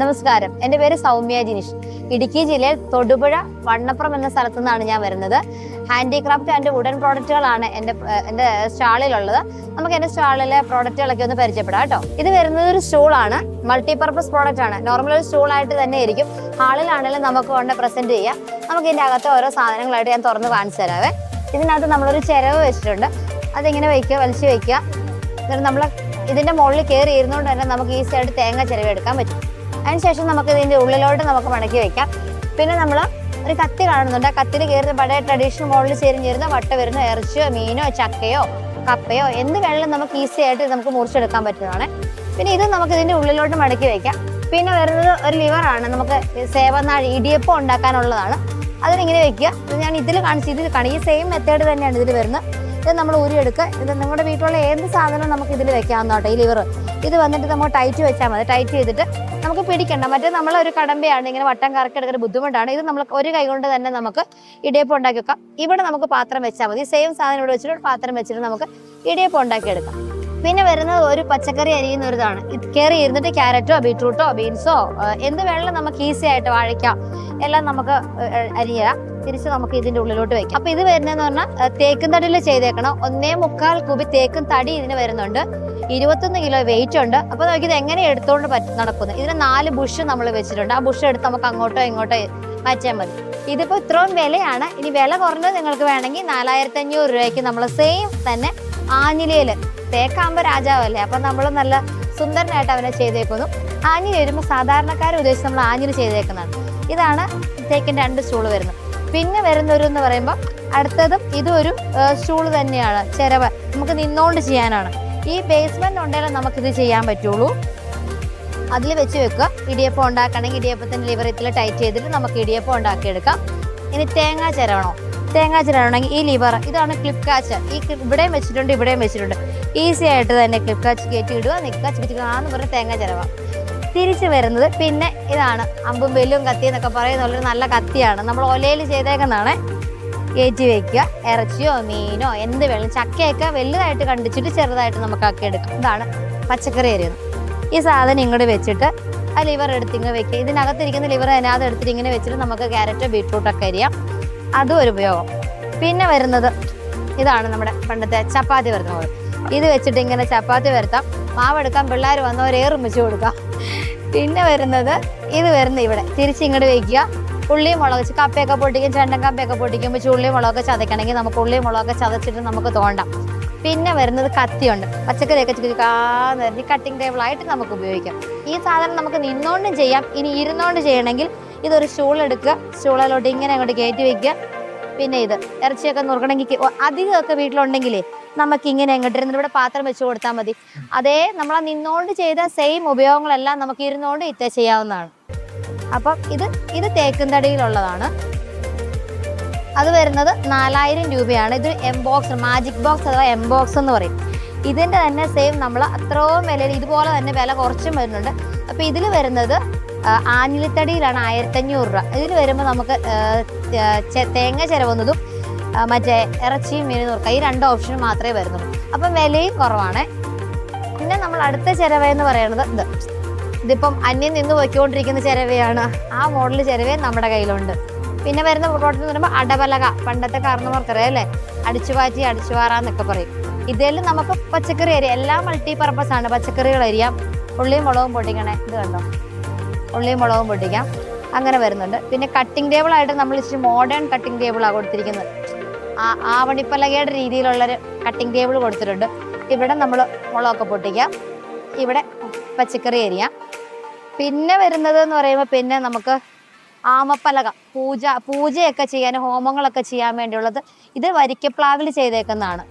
നമസ്കാരം. എന്റെ പേര് സൗമ്യ ജിനിഷ്. ഇടുക്കി ജില്ലയിൽ തൊടുപുഴ വണ്ണപ്പുറം എന്ന സ്ഥലത്തു നിന്നാണ് ഞാൻ വരുന്നത്. ഹാൻഡിക്രാഫ്റ്റ് ആൻഡ് വുഡൻ പ്രോഡക്റ്റുകളാണ് എന്റെ എന്റെ സ്റ്റാളിലുള്ളത്. നമുക്ക് എന്റെ സ്റ്റാളിലെ പ്രോഡക്റ്റുകളൊക്കെ ഒന്ന് പരിചയപ്പെടാം കേട്ടോ. ഇത് വരുന്നത് ഒരു സ്റ്റൂളാണ്. മൾട്ടിപർപ്പസ് പ്രോഡക്റ്റ് ആണ്. നോർമൽ ഒരു സ്റ്റൂളായിട്ട് തന്നെ ഇരിക്കും. ഹാളിലാണെങ്കിലും നമുക്ക് കൊണ്ട് പ്രസന്റ് ചെയ്യാം. നമുക്ക് ഇതിന്റെ അകത്ത് ഓരോ സാധനങ്ങളായിട്ട് ഞാൻ തുറന്ന് കാണിച്ചു തരാവേ. ഇതിനകത്ത് നമ്മളൊരു ചിരവ് വെച്ചിട്ടുണ്ട്. അതിങ്ങനെ വയ്ക്കുക വലിച്ചു വയ്ക്കുക. എന്നിട്ട് നമ്മൾ ഇതിന്റെ മുകളിൽ കയറി ഇരുന്നുകൊണ്ട് തന്നെ നമുക്ക് ഈസി ആയിട്ട് തേങ്ങ ചിരവെടുക്കാൻ പറ്റും. അതിനുശേഷം നമുക്ക് ഇതിന്റെ ഉള്ളിലോട്ട് നമുക്ക് മടക്കി വെക്കാം. പിന്നെ നമ്മൾ ഒരു കത്തി കാണുന്നുണ്ട്. ആ കത്തിൽ കയറുന്ന പഴയ ട്രഡീഷണൽ മോഡലിൽ ചേരും ചേരുന്ന വട്ട വരുന്ന ഇറച്ചിയോ മീനോ ചക്കയോ കപ്പയോ എന്ത് വെള്ളം നമുക്ക് ഈസി ആയിട്ട് നമുക്ക് മുറിച്ചെടുക്കാൻ പറ്റുന്നതാണ്. പിന്നെ ഇത് നമുക്ക് ഇതിന്റെ ഉള്ളിലോട്ട് മടക്കി വെക്കാം. പിന്നെ വരുന്നത് ഒരു ലിവറാണ് നമുക്ക് സേവനാഴി ഇടിയപ്പം ഉണ്ടാക്കാനുള്ളതാണ്. അതിനിങ്ങനെ വെക്കുക. ഞാൻ ഇതിൽ കാണിച്ച് ഇതിൽ കാണി ഈ സെയിം മെത്തേഡ് തന്നെയാണ് ഇതിൽ വരുന്നത്. ഇത് നമ്മൾ ഉരിയെടുക്കുക ഇത് നമ്മുടെ വീട്ടിലുള്ള ഏത് സാധനവും നമുക്ക് ഇതിൽ വെക്കാവുന്ന കേട്ടോ ഈ ലിവർ ഇത് വന്നിട്ട് നമ്മൾ ടൈറ്റ് വെച്ചാൽ മതി. ടൈറ്റ് ചെയ്തിട്ട് നമുക്ക് പിടിക്കണ്ട. മറ്റേ നമ്മൾ ഒരു കടമ്പയാണ് ഇങ്ങനെ വട്ടം കറക്കി എടുക്കുന്ന ബുദ്ധിമുട്ടാണ്. ഇത് നമ്മൾ ഒരു കൈ കൊണ്ട് തന്നെ നമുക്ക് ഇടിയപ്പം ഉണ്ടാക്കി വെക്കാം. ഇവിടെ നമുക്ക് പാത്രം വെച്ചാൽ മതി. സെയിം സാധനം ഇവിടെ വെച്ചിട്ട് പാത്രം വെച്ചിട്ട് നമുക്ക് ഇടിയപ്പം ഉണ്ടാക്കി എടുക്കാം. പിന്നെ വരുന്നത് ഒരു പച്ചക്കറി അരിയുന്ന ഒരു ഇതാണ് ഇത് കയറി ഇരുന്നിട്ട് ക്യാരറ്റോ ബീട്രൂട്ടോ ബീൻസോ എന്ത് വേണമെങ്കിലും നമുക്ക് ഈസി ആയിട്ട് വാഴയ്ക്കാം എല്ലാം നമുക്ക് അരിയാം തിരിച്ച് നമുക്ക് ഇതിന്റെ ഉള്ളിലോട്ട് വെക്കാം. അപ്പൊ ഇത് വരുന്നതെന്ന് പറഞ്ഞാൽ തേക്കും തടിയിൽ ചെയ്തേക്കണം. ഒന്നേ മുക്കാൽ കുബി തേക്കും തടി ഇതിന് വരുന്നുണ്ട്. ഇരുപത്തൊന്ന് കിലോ വെയിറ്റ് ഉണ്ട്. അപ്പൊ നമുക്ക് ഇത് എങ്ങനെ എടുത്തോണ്ട് പറ്റ- നടക്കുന്നത് ഇതിന് നാല് ബുഷ് നമ്മൾ വെച്ചിട്ടുണ്ട്. ആ ബുഷ് എടുത്ത് നമുക്ക് അങ്ങോട്ടോ ഇങ്ങോട്ടോ മാറ്റാൻ മതി. ഇതിപ്പോ ഇത്രയും വിലയാണ്. ഇനി വില കുറഞ്ഞത് നിങ്ങൾക്ക് വേണമെങ്കിൽ നാലായിരത്തി അഞ്ഞൂറ് രൂപയ്ക്ക് നമ്മൾ സെയിം തന്നെ ആഞ്ഞിലയിൽ തേക്കാകുമ്പോ രാജാവല്ലേ? അപ്പൊ നമ്മൾ നല്ല സുന്ദരനായിട്ട് അവനെ ചെയ്തേക്കുന്നു. ആഞ്ഞി വരുമ്പോൾ സാധാരണക്കാർ ഉദ്ദേശിച്ച് നമ്മൾ ആഞ്ഞിൽ ചെയ്തേക്കുന്നതാണ്. ഇതാണ് തേക്കിന്റെ രണ്ട് സ്റ്റൂൾ വരുന്നത്. പിന്നെ വരുന്നൊരു എന്ന് പറയുമ്പോൾ അടുത്തതും ഇതും ഒരു സ്റ്റൂൾ തന്നെയാണ്. ചിരവ് നമുക്ക് നിന്നോണ്ട് ചെയ്യാനാണ്. ഈ ബേസ്മെന്റ് ഉണ്ടെങ്കിൽ നമുക്കിത് ചെയ്യാൻ പറ്റുള്ളൂ. അതിൽ വെച്ച് വെക്കുക. ഇടിയപ്പം ഉണ്ടാക്കണമെങ്കിൽ ഇടിയപ്പത്തിന്റെ ലിവറത്തിൽ ടൈറ്റ് ചെയ്തിട്ട് നമുക്ക് ഇടിയപ്പം ഉണ്ടാക്കിയെടുക്കാം. ഇനി തേങ്ങാ ചിരവണോ? തേങ്ങാ ചിരവണമെങ്കിൽ ഈ ലിവർ ഇതാണ് ക്ലിപ്പ് കാച്ച് ഈ ഇവിടെയും വെച്ചിട്ടുണ്ട് ഇവിടെയും വെച്ചിട്ടുണ്ട്. ഈസി ആയിട്ട് തന്നെ ക്ലിപ്പ് കാച്ച് കയറ്റി ഇടുക നിൽക്കുക ചിരിക്കാന്ന് പറഞ്ഞ് തേങ്ങ ചിരവ. തിരിച്ചു വരുന്നത് പിന്നെ ഇതാണ് അമ്പും വെല്ലും കത്തി എന്നൊക്കെ പറയുന്ന പോലെ നല്ല കത്തിയാണ്. നമ്മൾ ഒലയിൽ ചെയ്തേക്കുന്നതാണ്. കയറ്റി വെക്കുക. ഇറച്ചിയോ മീനോ എന്ത് വേണം ചക്കയൊക്കെ വലുതായിട്ട് കണ്ടിച്ചിട്ട് ചെറുതായിട്ട് നമുക്ക് ആക്കി എടുക്കാം. ഇതാണ് പച്ചക്കറി അരിയുന്നത്. ഈ സാധനം ഇങ്ങോട്ട് വെച്ചിട്ട് ആ ലിവർ എടുത്ത് ഇങ്ങനെ വെക്കുക. ഇതിനകത്തിരിക്കുന്ന ലിവർ അതിനകത്ത് എടുത്തിട്ട് ഇങ്ങനെ വെച്ചിട്ട് നമുക്ക് ക്യാരറ്റ് ബീട്രൂട്ടൊക്കെ അരിയാം. അതും ഒരു ഉപയോഗം. പിന്നെ വരുന്നത് ഇതാണ് നമ്മുടെ പണ്ടത്തെ ചപ്പാത്തി വരുന്നത്. ഇത് വെച്ചിട്ട് ഇങ്ങനെ ചപ്പാത്തി വരുത്താം. മാവെടുക്കാൻ പിള്ളേർ വന്നവർ ഏറും വെച്ച് കൊടുക്കാം. പിന്നെ വരുന്നത് ഇത് വരുന്ന ഇവിടെ. തിരിച്ച് ഇങ്ങോട്ട് വെക്കുക. ഉള്ളിയും മുളക് കപ്പയൊക്കെ പൊട്ടിക്കും ചെണ്ടൻ കപ്പയൊക്കെ പൊട്ടിക്കുമ്പോൾ ഉള്ളിയും മുളകൊക്കെ ചതയ്ക്കണമെങ്കിൽ നമുക്ക് ഉള്ളിയും മുളകൊക്കെ ചതച്ചിട്ട് നമുക്ക് തോണ്ടാം. പിന്നെ വരുന്നത് കത്തിയുണ്ട്. പച്ചക്കറിയൊക്കെ ചുരുക്കാന്ന് കട്ടിംഗ് ടേബിളായിട്ട് നമുക്ക് ഉപയോഗിക്കാം. ഈ സാധനം നമുക്ക് നിന്നുകൊണ്ടും ചെയ്യാം. ഇനി ഇരുന്നുകൊണ്ട് ചെയ്യണമെങ്കിൽ ഇതൊരു സ്റ്റൂൾ എടുക്കുക. സ്റ്റൂളിലോട്ട് ഇങ്ങനെ അങ്ങോട്ട് കയറ്റി വെക്കുക. പിന്നെ ഇത് ഇറച്ചിയൊക്കെ നുറുക്കണമെങ്കിൽ അധികമൊക്കെ വീട്ടിലുണ്ടെങ്കിലേ നമുക്ക് ഇങ്ങനെ അങ്ങോട്ട് ഇരുന്നിട്ട് ഇവിടെ പാത്രം വെച്ച് കൊടുത്താൽ മതി. അതേ നമ്മൾ നിന്നോണ്ട് ചെയ്ത സെയിം ഉപയോഗങ്ങളെല്ലാം നമുക്ക് ഇരുന്നോണ്ട് ഇത്ത ചെയ്യാവുന്നതാണ്. അപ്പം ഇത് ഇത് തേക്കുന്തടിയിലുള്ളതാണ് അത് വരുന്നത് നാലായിരം രൂപയാണ്. ഇത് എംബോക്സ് മാജിക് ബോക്സ് അഥവാ എംബോക്സ് എന്ന് പറയും. ഇതിന്റെ തന്നെ സെയിം നമ്മൾ അത്രയും വിലയിൽ ഇതുപോലെ തന്നെ വില കുറച്ചും വരുന്നുണ്ട്. അപ്പോൾ ഇതിൽ വരുന്നത് ആഞ്ഞിലിത്തടിയിലാണ് ആയിരത്തഞ്ഞൂറ് രൂപ. ഇതിൽ വരുമ്പോൾ നമുക്ക് തേങ്ങ ചിരവുന്നതും മറ്റേ ഇറച്ചിയും മീനും നുറുക്ക ഈ രണ്ട് ഓപ്ഷനും മാത്രമേ വരുന്നുള്ളൂ. അപ്പം വിലയും കുറവാണ്. പിന്നെ നമ്മൾ അടുത്ത ചിരവ എന്ന് പറയുന്നത് ഇത്. ഇതിപ്പം അന്യം നിന്ന് പോയിക്കൊണ്ടിരിക്കുന്ന ചിരവയാണ്. ആ മോഡൽ ചിരവയും നമ്മുടെ കയ്യിലുണ്ട്. പിന്നെ വരുന്ന പ്രോഡക്റ്റ് എന്ന് പറയുമ്പോൾ അടപലക പണ്ടത്തെ കാരണവർക്കറിയാം അല്ലേ? അടിച്ചുപാറ്റി അടിച്ചുവാറാന്നൊക്കെ പറയും. ഇതിൽ നമുക്ക് പച്ചക്കറി അരി എല്ലാം മൾട്ടി പർപ്പസ് ആണ്. പച്ചക്കറികൾ അരിയാം. ഉള്ളിയും മുളകും പൊട്ടിക്കണേ. ഇത് കണ്ടോ? ഉള്ളിയും മുളകും പൊട്ടിക്കാം. അങ്ങനെ വരുന്നുണ്ട്. പിന്നെ കട്ടിംഗ് ടേബിൾ ആയിട്ട് നമ്മൾ ഇച്ചിരി മോഡേൺ കട്ടിംഗ് ടേബിളാണ് കൊടുത്തിരിക്കുന്നത്. ആ ആവണിപ്പലകയുടെ രീതിയിലുള്ളൊരു കട്ടിംഗ് ടേബിൾ കൊടുത്തിട്ടുണ്ട്. ഇവിടെ നമ്മൾ മുളകൊക്കെ പൊട്ടിക്കാം. ഇവിടെ പച്ചക്കറി അരിയാം. പിന്നെ വരുന്നത് എന്ന് പറയുമ്പോൾ പിന്നെ നമുക്ക് ആമപ്പലക പൂജ പൂജയൊക്കെ ചെയ്യാൻ ഹോമങ്ങളൊക്കെ ചെയ്യാൻ വേണ്ടിയുള്ളത് ഇത് വരിക്കപ്ലാവിൽ ചെയ്തേക്കുന്നതാണ്.